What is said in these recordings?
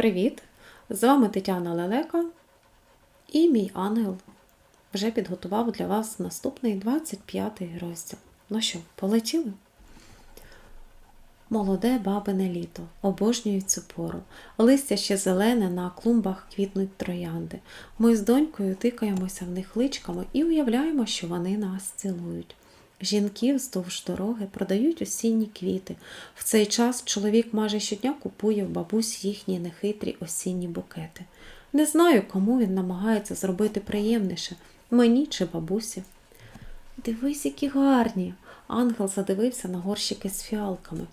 Привіт! З вами Тетяна Лелека і мій ангел вже підготував для вас наступний 25 розділ. Ну що, полетіли? Молоде бабине літо, обожнюю цю пору. Листя ще зелене, на клумбах квітнуть троянди. Ми з донькою тикаємося в них личками і уявляємо, що вони нас цілують. Жінки вздовж дороги продають осінні квіти. В цей час чоловік майже щодня купує в бабусь їхні нехитрі осінні букети. Не знаю, кому він намагається зробити приємніше мені чи бабусі. Дивись, які гарні. Ангел задивився на горщики з фіалками.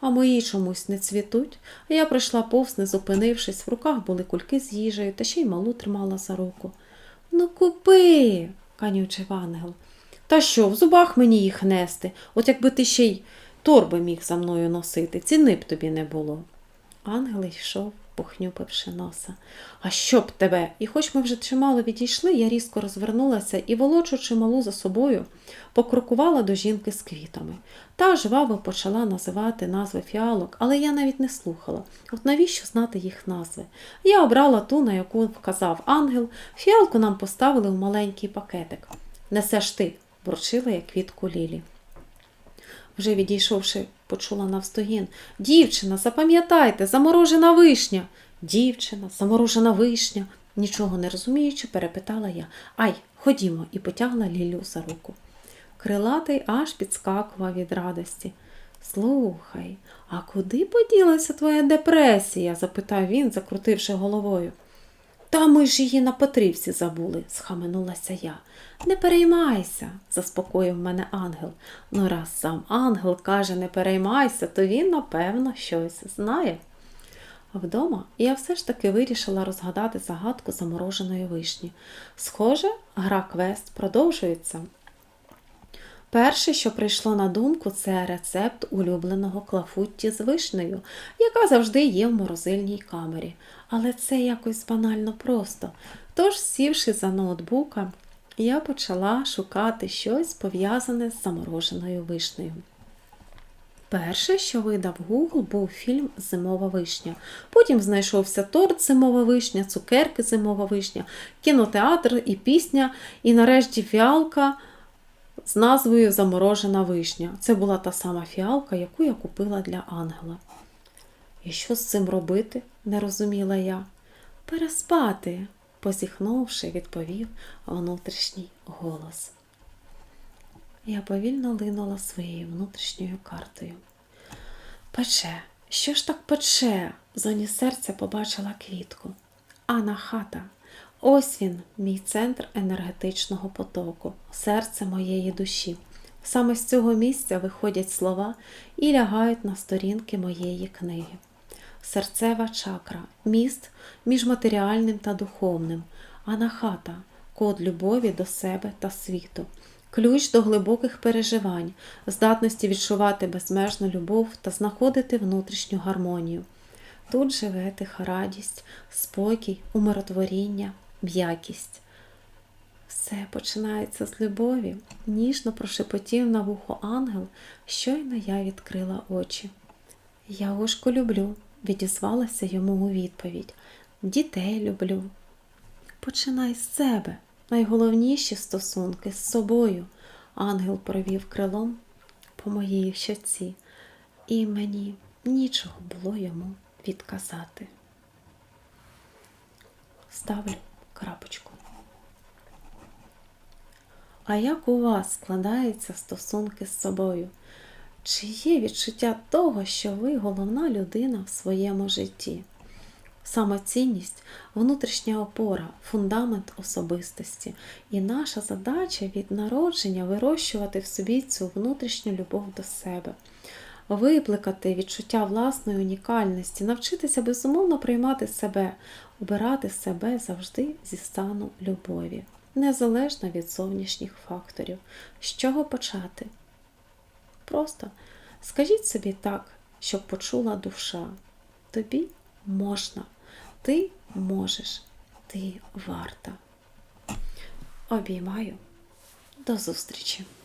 А мої чомусь не цвітуть. Я прийшла повз, не зупинившись, в руках були кульки з їжею, та ще й малу тримала за руку. Ну, купи, канючив ангел. Та що, в зубах мені їх нести, от якби ти ще й торби міг за мною носити, ціни б тобі не було. Ангел йшов, похнюпивши носа. А що б тебе? І хоч ми вже чимало відійшли, я різко розвернулася і, волочучи малу за собою, покрокувала до жінки з квітами. Та жваво почала називати назви фіалок, але я навіть не слухала. От навіщо знати їх назви? Я обрала ту, на яку вказав ангел, фіалку нам поставили в маленький пакетик. Несеш ти, вручила я квітку Лілі. Вже відійшовши, почула навстогін. Дівчина, запам'ятайте, заморожена вишня. Дівчина, заморожена вишня. Нічого не розуміючи, перепитала я. Ай, ходімо, і потягла Лілю за руку. Крилатий аж підскакував від радості. Слухай, а куди поділася твоя депресія? запитав він, закрутивши головою. Та ми ж її на Петрівці забули, схаменулася я. Не переймайся, заспокоїв мене ангел. Ну, раз сам ангел каже, не переймайся, то він, напевно, щось знає. Вдома я все ж таки вирішила розгадати загадку замороженої вишні. Схоже, гра квест продовжується. Перше, що прийшло на думку, це рецепт улюбленого клафутті з вишнею, яка завжди є в морозильній камері. Але це якось банально просто. Тож, сівши за ноутбука, я почала шукати щось пов'язане з замороженою вишнею. Перше, що видав Google, був фільм Зимова вишня. Потім знайшовся торт Зимова вишня, цукерки Зимова вишня, кінотеатр і пісня, і нарешті фіалка з назвою Заморожена вишня. Це була та сама фіалка, яку я купила для ангела. І що з цим робити? не розуміла я. Переспати, позіхнувши, відповів внутрішній голос. Я повільно линула своєю внутрішньою картою. Пече, що ж так пече? В зоні серця побачила квітку. Ана хата. Ось він, мій центр енергетичного потоку, серце моєї душі. Саме з цього місця виходять слова і лягають на сторінки моєї книги. Серцева чакра, міст між матеріальним та духовним, анахата код любові до себе та світу, ключ до глибоких переживань, здатності відчувати безмежну любов та знаходити внутрішню гармонію. Тут живе тиха радість, спокій, умиротворіння, м'якість. Все починається з любові, ніжно прошепотів на вухо ангел, щойно я відкрила очі. Я Ошку люблю, відізвалася йому у відповідь. Дітей люблю. Починай з себе. Найголовніші стосунки з собою. Ангел провів крилом по моїй щоці, і мені нічого було йому відказати. Ставлю крапочку. А як у вас складаються стосунки з собою? Чи є відчуття того, що ви головна людина в своєму житті? Самоцінність внутрішня опора, фундамент особистості. І наша задача від народження вирощувати в собі цю внутрішню любов до себе, викликати відчуття власної унікальності, навчитися безумовно приймати себе, обирати себе завжди зі стану любові, незалежно від зовнішніх факторів. З чого почати? Просто скажіть собі так, щоб почула душа. Тобі можна, ти можеш, ти варта. Обіймаю. До зустрічі!